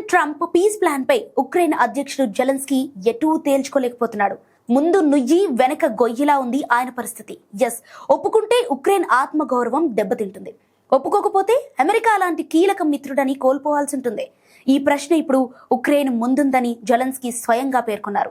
President Trump peace plan పై Ukraine అధ్యక్షుడు Zelensky ఎటూ తేల్చుకోలేకపోతున్నాడు. ముందు నుయ్యి వెనక గొయ్యిలా ఉంది ఆయన పరిస్థితి. ఎస్ ఒప్పుకుంటే ఉక్రెయిన్ ఆత్మగౌరవం దెబ్బతింటుంది. ఒప్పుకోకపోతే అమెరికా లాంటి కీలక మిత్రుడని కోల్పోవాల్సి ఉంటుంది. ఈ ప్రశ్న ఇప్పుడు ఉక్రెయిన్ ముందుందని జలన్స్కీ స్వయంగా పేర్కొన్నారు.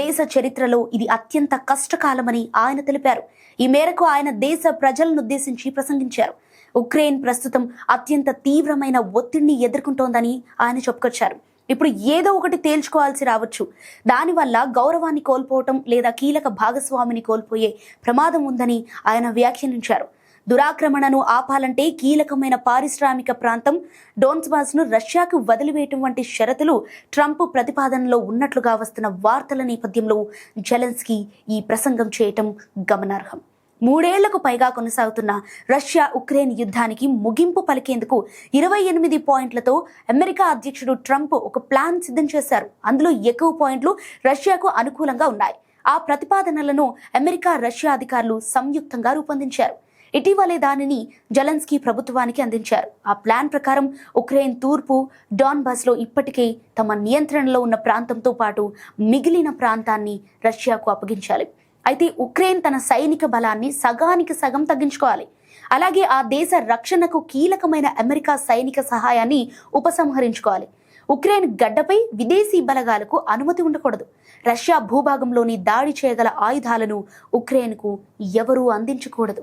దేశ చరిత్రలో ఇది అత్యంత కష్టకాలమని ఆయన తెలిపారు. ఈ మేరకు ఆయన దేశ ప్రజలను ఉద్దేశించి ప్రసంగించారు. ఉక్రెయిన్ ప్రస్తుతం అత్యంత తీవ్రమైన ఒత్తిడిని ఎదుర్కొంటోందని ఆయన చెప్పుకొచ్చారు. ఇప్పుడు ఏదో ఒకటి తేల్చుకోవాల్సి రావచ్చు. దానివల్ల గౌరవాన్ని కోల్పోవటం లేదా కీలక భాగస్వామిని కోల్పోయే ప్రమాదం ఉందని ఆయన వ్యాఖ్యానించారు. దురాక్రమణను ఆపాలంటే కీలకమైన పారిశ్రామిక ప్రాంతం డోన్స్బాస్ను రష్యాకు వదిలివేయటం వంటి షరతులు ట్రంప్ ప్రతిపాదనలో ఉన్నట్లుగా వస్తున్న వార్తల నేపథ్యంలో జెలెన్స్కీ ఈ ప్రసంగం చేయటం గమనార్హం. మూడేళ్ళకు పైగా కొనసాగుతున్న రష్యా ఉక్రెయిన్ యుద్ధానికి ముగింపు పలికేందుకు ఇరవై ఎనిమిది పాయింట్లతో అమెరికా అధ్యక్షుడు ట్రంప్ ఒక ప్లాన్ సిద్ధం చేశారు. అందులో ఎక్కువ పాయింట్లు రష్యాకు అనుకూలంగా ఉన్నాయి. ఆ ప్రతిపాదనలను అమెరికా రష్యా అధికారులు సంయుక్తంగా రూపొందించారు. ఇటీవలే దానిని జలన్స్కీ ప్రభుత్వానికి అందించారు. ఆ ప్లాన్ ప్రకారం ఉక్రెయిన్ తూర్పు డాన్బాస్లో ఇప్పటికే తమ నియంత్రణలో ఉన్న ప్రాంతంతో పాటు మిగిలిన ప్రాంతాన్ని రష్యాకు అప్పగించాలి. అయితే ఉక్రెయిన్ తన సైనిక బలాన్ని సగానికి సగం తగ్గించుకోవాలి. అలాగే ఆ దేశ రక్షణకు కీలకమైన అమెరికా సైనిక సహాయాన్ని ఉపసంహరించుకోవాలి. ఉక్రెయిన్ గడ్డపై విదేశీ బలగాలకు అనుమతి ఉండకూడదు. రష్యా భూభాగంలోని దాడి చేయగల ఆయుధాలను ఉక్రెయిన్కు ఎవరూ అందించకూడదు.